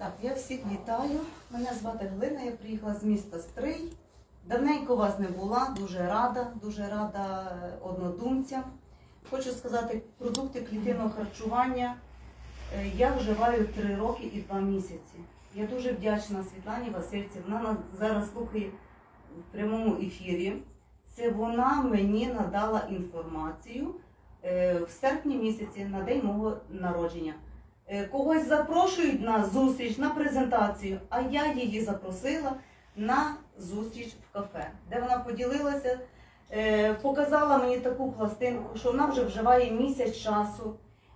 Так, я всіх вітаю. Мене звати Глина, я приїхала з міста Стрий. Давненько вас не була, дуже рада, дуже рада е, однодумцям. Хочу сказати, продукти клітинного харчування е, я вживаю три роки і два місяці. Я дуже вдячна Світлані Васильці. Вона нас зараз слухає в прямому ефірі. Це вона мені надала інформацію е, в серпні місяці на день мого народження. Е, Когось запрошують на зустріч, на презентацію, а я її запросила на зустріч в кафе, де вона поділилася, е, показала мені таку пластинку, що вона вже вживає місяць часу.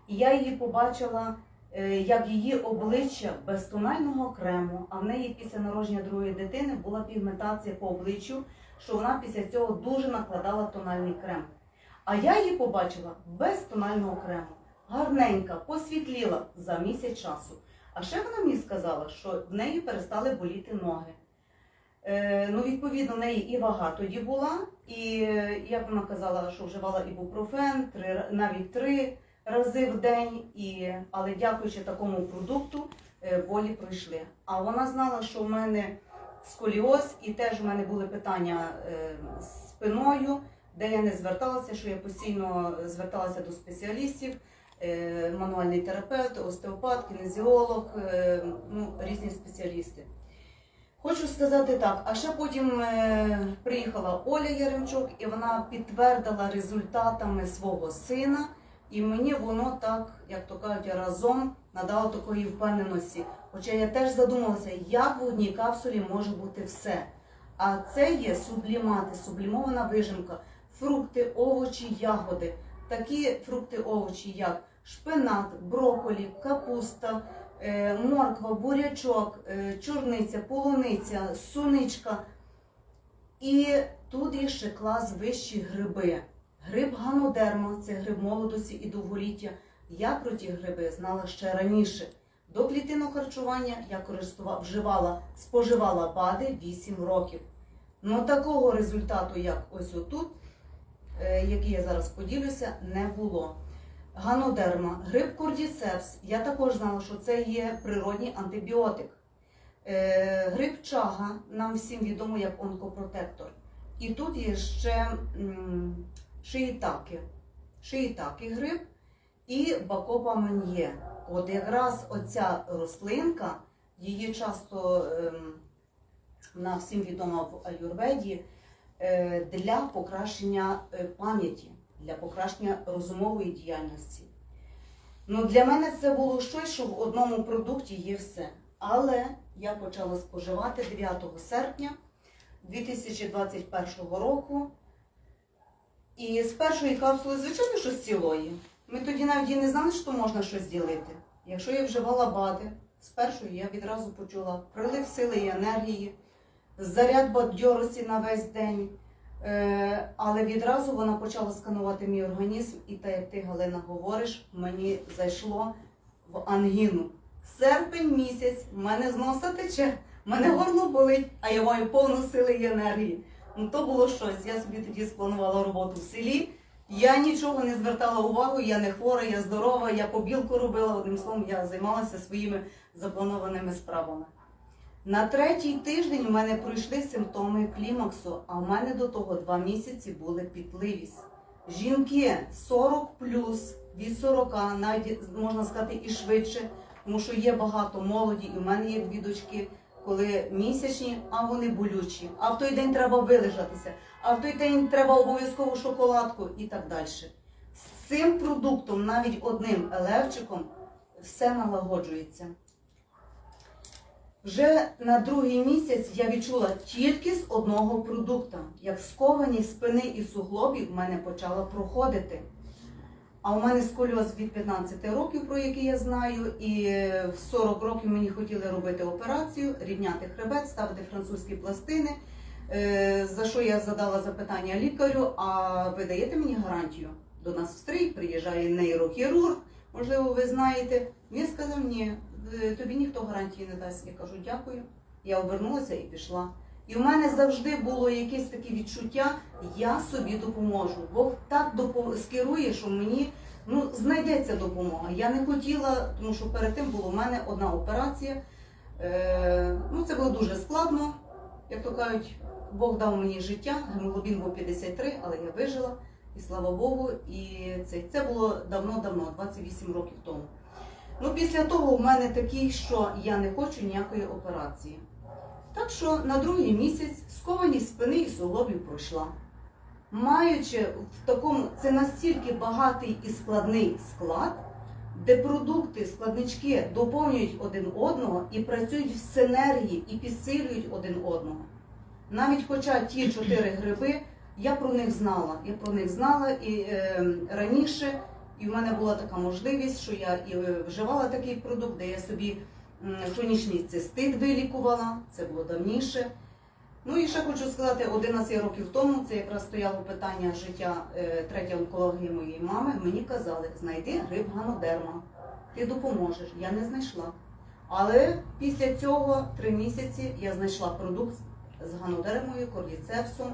І я її побачила, е, як її обличчя без тонального крему, а в неї після народження другої дитини була пігментація по обличчю, що вона після цього дуже накладала тональний крем. А я її побачила без тонального крему гарненька, посвітліла за місяць часу. А ще вона мені сказала, що в неї перестали боліти ноги. Е, ну, відповідно, в неї і вага тоді була, і е, як вона казала, що вживала ібупрофен три, навіть три рази в день, і, але дякуючи такому продукту, е, болі пройшли. А вона знала, що в мене сколіоз, і теж в мене були питання е, спиною, де я не зверталася, що я постійно зверталася до спеціалістів мануальний терапевт, остеопат, кінезіолог, е, ну, різні спеціалісти. Хочу сказати так, а ще потім е, приїхала Оля Яремчук, і вона підтвердила результатами свого сина, і мені воно так, як то кажуть, разом надало такої впевненості. Хоча я теж задумалася, як в одній капсулі може бути все. А це є сублімати, сублімована вижимка, фрукти, овочі, ягоди. Такі фрукти, овочі, як шпинат, броколі, капуста, е, морква, бурячок, е, чорниця, полуниця, суничка. І тут є ще клас вищі гриби. Гриб ганодерма це гриб молодості і довголіття. Я про ті гриби знала ще раніше. До клітинного харчування я користувала, вживала, споживала БАДи 8 років. Ну такого результату, як ось отут, е, який я зараз поділюся, не було. Ганодерма, гриб кордіцепс. Я також знала, що це є природній антибіотик. Е, Гриб чага, нам всім відомо як онкопротектор. І тут є ще шиїтаки. Шиїтаки гриб і бакопа мен'є. От якраз оця рослинка, її часто ем, вона всім відома в аюрведі для покращення е, пам'яті, для покращення розумової діяльності. Ну, для мене це було щось, що в одному продукті є все. Але я почала споживати 9 серпня 2021 року. І з першої капсули, звичайно, що з цілої. Ми тоді навіть і не знали, що можна щось ділити. Якщо я вживала БАДи, з першої я відразу почула прилив сили і енергії, заряд бадьорості на весь день. Е, але відразу вона почала сканувати мій організм, і те, як ти, Галина, говориш, мені зайшло в ангіну. Серпень місяць, в мене з носа тече, в мене горло болить, а я маю повну сили і енергії. Ну то було щось. Я собі тоді спланувала роботу в селі. Я нічого не звертала увагу, я не хвора, я здорова, я побілку робила. Одним словом, я займалася своїми запланованими справами. На третій тиждень у мене пройшли симптоми клімаксу, а в мене до того два місяці були пітливість. Жінки 40 плюс від 40, навіть можна сказати і швидше, тому що є багато молоді, і в мене є дві дочки, коли місячні, а вони болючі. А в той день треба вилежатися, а в той день треба обов'язково шоколадку і так далі. З цим продуктом, навіть одним елевчиком, все налагоджується. Вже на другий місяць я відчула тільки з одного продукту, як скованість спини і суглобів в мене почала проходити. А у мене сколіоз від 15 років, про який я знаю, і в 40 років мені хотіли робити операцію, рівняти хребет, ставити французькі пластини. Е, За що я задала запитання лікарю, а ви даєте мені гарантію? До нас в стрій приїжджає нейрохірург, можливо, ви знаєте. Він сказав, ні, тобі ніхто гарантії не дасть. Я кажу, дякую. Я обернулася і пішла. І в мене завжди було якесь таке відчуття, я собі допоможу. Бог так скерує, що мені ну, знайдеться допомога. Я не хотіла, тому що перед тим була в мене одна операція Е, ну, це було дуже складно. Як то кажуть, Бог дав мені життя, гемоглобін був 53, але я вижила, і слава Богу. І це, це було давно-давно, 28 років тому. Ну, після того в мене такий, що я не хочу ніякої операції. Так що на другий місяць скованість спини і суглобів пройшла. Маючи в такому, це настільки багатий і складний склад, де продукти, складнички доповнюють один одного і працюють в синергії і підсилюють один одного. Навіть хоча ті чотири гриби, я про них знала. Я про них знала і е, раніше, і в мене була така можливість, що я і вживала такий продукт, де я собі хронічний цистит вилікувала, це було давніше. Ну і ще хочу сказати, 11 років тому це якраз стояло питання життя е, третя онкології моєї мами. Мені казали, знайди гриб ганодерма, ти допоможеш. Я не знайшла. Але після цього три місяці я знайшла продукт з ганодермою, кордіцепсом.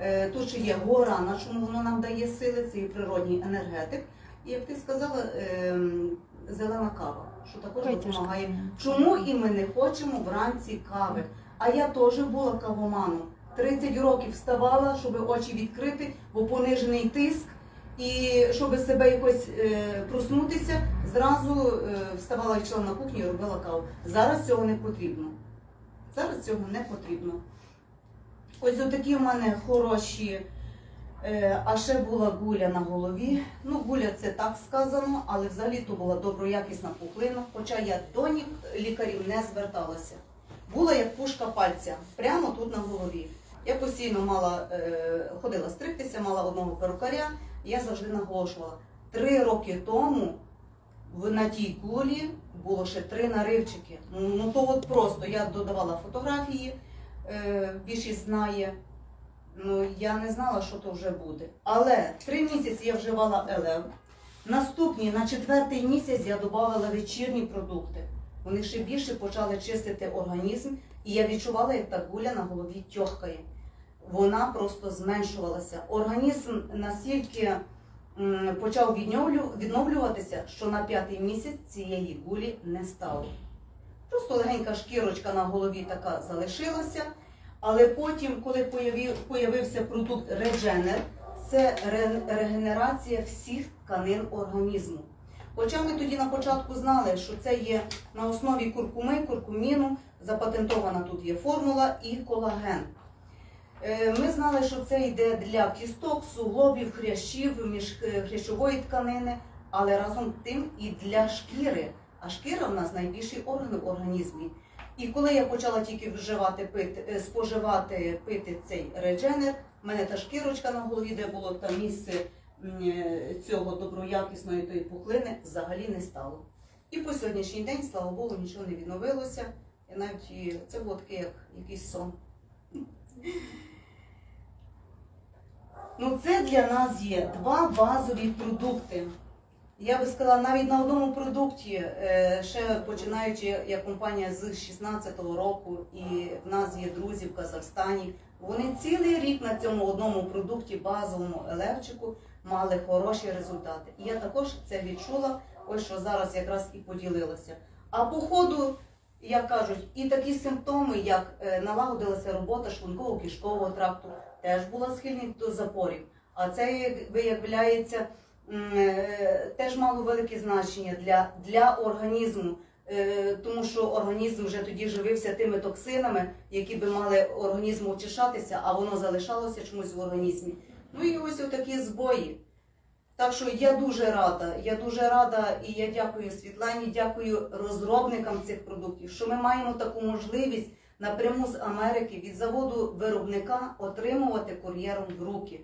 Е, Тут ще є гуарана, чому воно нам дає сили, це і природній енергетик. І як ти сказала, ем, зелена кава, що також допомагає Чому і ми не хочемо вранці кави? А я теж була кавоманом. 30 років вставала, щоб очі відкрити, бо понижений тиск. І щоб себе якось е, проснутися, зразу е, вставала йшла на кухню і робила каву. Зараз цього не потрібно. Зараз цього не потрібно. Ось отакі в мене хороші. Е, а ще була гуля на голові. Ну, гуля це так сказано, але взагалі то була доброякісна пухлина, хоча я до лікарів не зверталася. Була як пушка пальця, прямо тут на голові. Я постійно мала, е, ходила стригтися, мала одного перукаря, я завжди наголошувала. Три роки тому на тій кулі було ще три наривчики. Ну то от просто я додавала фотографії, е, більшість знає. Ну, я не знала, що то вже буде. Але три місяці я вживала ЕЛЕВ. Наступні, на четвертий місяць я додавала вечірні продукти. Вони ще більше почали чистити організм, і я відчувала, як та гуля на голові тьохкає. Вона просто зменшувалася. Організм настільки почав відновлюватися, що на п'ятий місяць цієї гулі не стало. Просто легенька шкірочка на голові така залишилася. Але потім, коли появив, появився продукт Редженер, це регенерація всіх тканин організму. Хоча ми тоді на початку знали, що це є на основі куркуми, куркуміну, запатентована тут є формула і колаген. Е, Ми знали, що це йде для кісток, суглобів, хрящів, міжхрящової тканини, але разом тим і для шкіри. А шкіра в нас найбільший орган в організмі. І коли я почала тільки вживати пити, е, споживати пити цей редженер, в мене та шкірочка на голові, де було там місце е, цього доброякісної тої пухлини, взагалі не стало. І по сьогоднішній день, слава Богу, нічого не відновилося. І навіть це було таке, як якийсь сон. Ну, це для нас є два базові продукти. Я би сказала, навіть на одному продукті, е, ще починаючи як компанія з 16-го року, і в нас є друзі в Казахстані. Вони цілий рік на цьому одному продукті, базовому елевчику, мали хороші результати. І я також це відчула, ось що зараз якраз і поділилася. А по ходу, як кажуть, і такі симптоми, як е, налагодилася робота шлунково-кишкового тракту, теж була схильність до запорів. А це виявляється теж мало велике значення для, для організму, е, тому що організм вже тоді живився тими токсинами, які би мали організму очищатися, а воно залишалося чомусь в організмі. Ну і ось такі збої. Так що я дуже рада, я дуже рада і я дякую Світлані, дякую розробникам цих продуктів, що ми маємо таку можливість напряму з Америки від заводу виробника отримувати кур'єром в руки.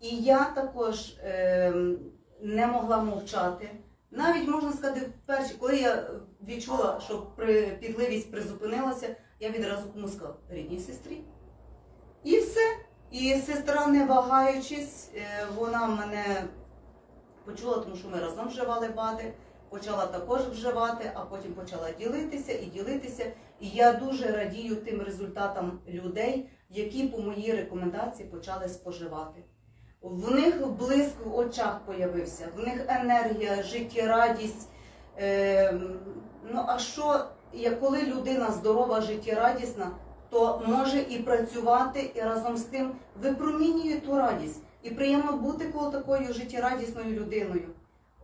І я також ем, не могла мовчати. Навіть можна сказати, вперше, коли я відчула, що при, підливість призупинилася, я відразу комусь сказала рідній сестрі. І все. І сестра, не вагаючись, е, вона мене почула, тому що ми разом вживали БАДи, почала також вживати, а потім почала ділитися і ділитися. І я дуже радію тим результатам людей, які по моїй рекомендації почали споживати. В них блиск в очах появився, в них енергія, життєрадість. Е, ну а що як коли людина здорова, життєрадісна, то може і працювати, і разом з тим випромінює ту радість. І приємно бути коло такою життєрадісною людиною.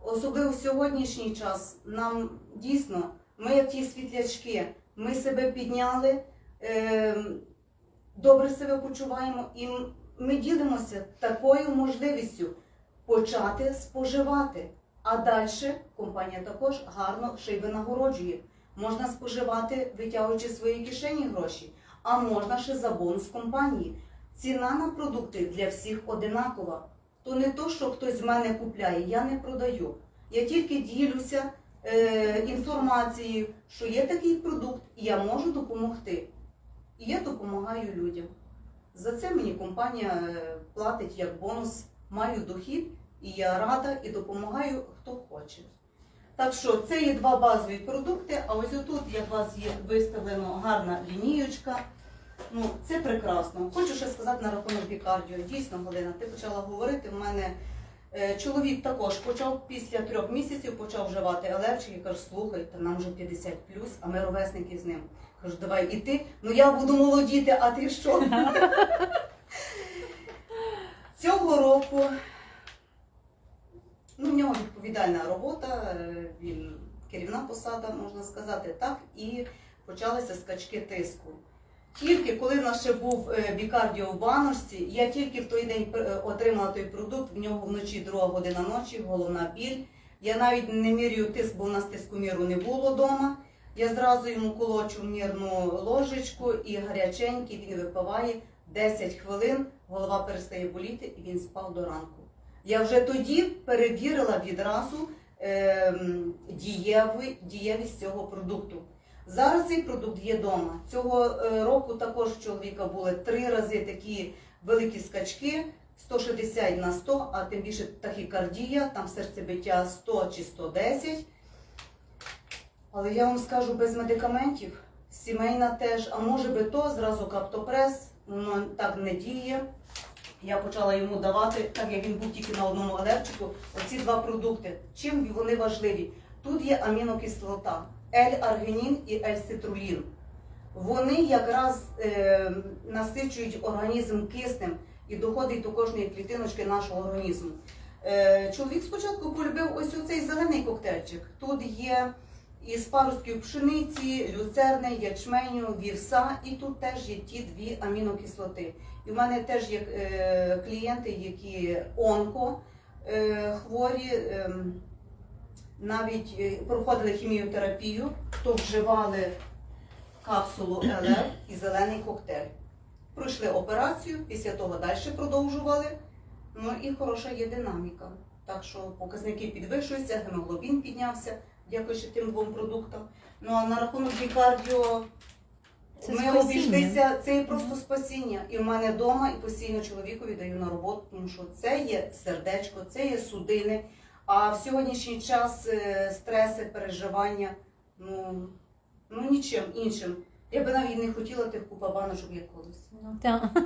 Особливо в сьогоднішній час нам дійсно, ми як ті світлячки, ми себе підняли, е, добре себе почуваємо, і ми ділимося такою можливістю почати споживати. А далі компанія також гарно ще й винагороджує. Можна споживати, витягуючи з своєї кишені гроші, а можна ще за бонус компанії. Ціна на продукти для всіх одинакова. То не то, що хтось з мене купляє, я не продаю. Я тільки ділюся е, інформацією, що є такий продукт, і я можу допомогти. І я допомагаю людям. За це мені компанія е, платить як бонус, маю дохід, і я рада і допомагаю хто хоче. Так що це є два базові продукти, а ось отут, у вас є виставлено гарна лінієчка. Ну, це прекрасно. Хочу ще сказати на рахунок бікардіо. Дійсно, Галина, ти почала говорити. У мене е, чоловік також почав після трьох місяців почав вживати елевчик і каже, слухай, та нам вже 50 а ми ровесники з ним. Кажу, давай і ти. Ну я буду молодіти, а ти що? Цього року ну, в нього відповідальна робота, е, він керівна посада, можна сказати, так, і почалися скачки тиску. Тільки коли в нас ще був е, бікардіо в баночці, я тільки в той день е, отримала той продукт, в нього вночі друга година ночі, головна біль. Я навіть не міряю тиск, бо у нас тискоміру не було вдома. Я зразу йому колочу мірну ложечку і гаряченький він випиває 10 хвилин, голова перестає боліти і він спав до ранку. Я вже тоді перевірила відразу ем, дієвий- дієвість цього продукту. Зараз цей продукт є вдома. Цього е, року також в чоловіка були три рази такі великі скачки. 160 на 100, а тим більше тахікардія, там серцебиття 100 чи 110. Але я вам скажу без медикаментів, сімейна теж, а може би то, зразу каптопрес, воно так не діє. Я почала йому давати, так як він був тільки на одному алерчику, оці два продукти. Чим вони важливі? Тут є амінокислота, L-аргінін і L-цитрулін. Вони якраз е, насичують організм киснем і доходить до кожної клітиночки нашого організму. Е, чоловік спочатку полюбив ось оцей зелений коктейльчик. Тут є із паростків пшениці, люцерни, ячменю, вівса, і тут теж є ті дві амінокислоти. І в мене теж є е, клієнти, які онко е, хворі, е, навіть е, проходили хіміотерапію, то вживали капсулу ЛР і зелений коктейль. Пройшли операцію, після того далі продовжували. Ну і хороша є динаміка. Так що показники підвищуються, гемоглобін піднявся, дякуючи тим двом продуктам. Ну а на рахунок бікардіо Це ми спасіння. обійшлися, це є просто спасіння. І в мене вдома, і постійно чоловікові даю на роботу, тому що це є сердечко, це є судини. А в сьогоднішній час е, стреси, переживання, ну, ну нічим іншим. Я би навіть не хотіла тих купа баночок, як колись.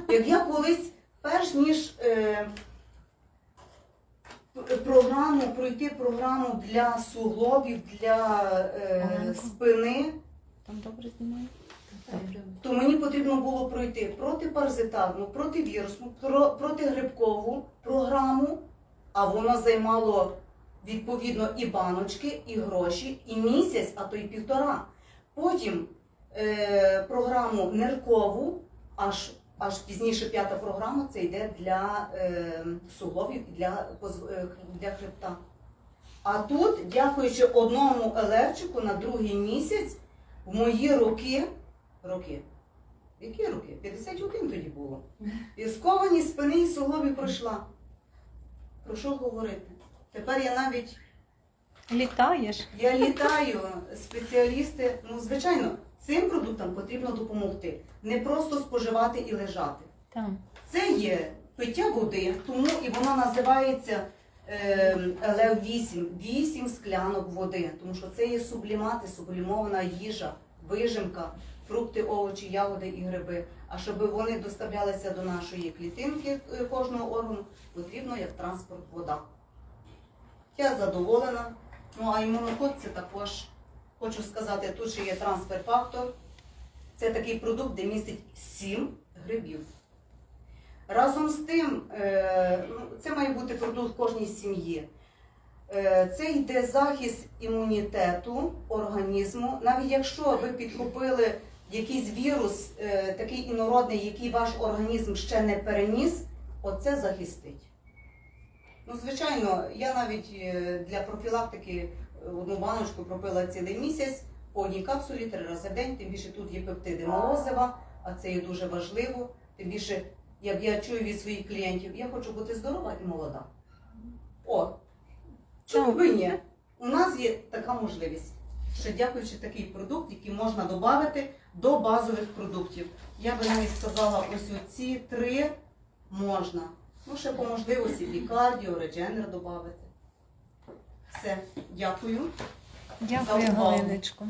Як я колись, перш ніж е, програму, пройти програму для суглобів, для е, спини, Там добре знімає. то мені потрібно було пройти протипаразитарну, противірусну, про, протигрибкову програму, а воно займало відповідно і баночки, і гроші, і місяць, а то й півтора. Потім е, програму ниркову, аж, аж пізніше п'ята програма, це йде для е, суглобів і для, е, для хребта. А тут, дякуючи одному елевчику на другий місяць, в мої роки, роки, які роки? 51 тоді було. І сковані спини і суглобі пройшла. Про що говорити? Тепер я навіть Літаєш. я літаю, спеціалісти. Ну, звичайно, цим продуктам потрібно допомогти. Не просто споживати і лежати. Там. Це є пиття води, тому і воно називається е, лев 8, 8 склянок води, тому що це є сублімати, сублімована їжа, вижимка, фрукти, овочі, ягоди і гриби. А щоб вони доставлялися до нашої клітинки е, кожного органу, потрібно як транспорт вода. Я задоволена. Ну а імунокод це також Хочу сказати, тут ще є трансфер-фактор. Це такий продукт, де містить 7 грибів. Разом з тим, е, ну, це має бути продукт кожній сім'ї. Е, Це йде захист імунітету організму. Навіть якщо ви підхопили якийсь вірус, е, такий інородний, який ваш організм ще не переніс, оце захистить. Ну, звичайно, я навіть для профілактики одну баночку пропила цілий місяць по одній капсулі три рази в день, тим більше тут є пептиди молозива, а це є дуже важливо. Тим більше, як я чую від своїх клієнтів, я хочу бути здорова і молода. О, чому ви ні? У нас є така можливість. Ще дякуючи такий продукт, який можна додати до базових продуктів. Я би навіть сказала, ось оці три можна. Ну, ще по можливості бікардіо, редженер додати. Все, дякую. Дякую. Галиночко.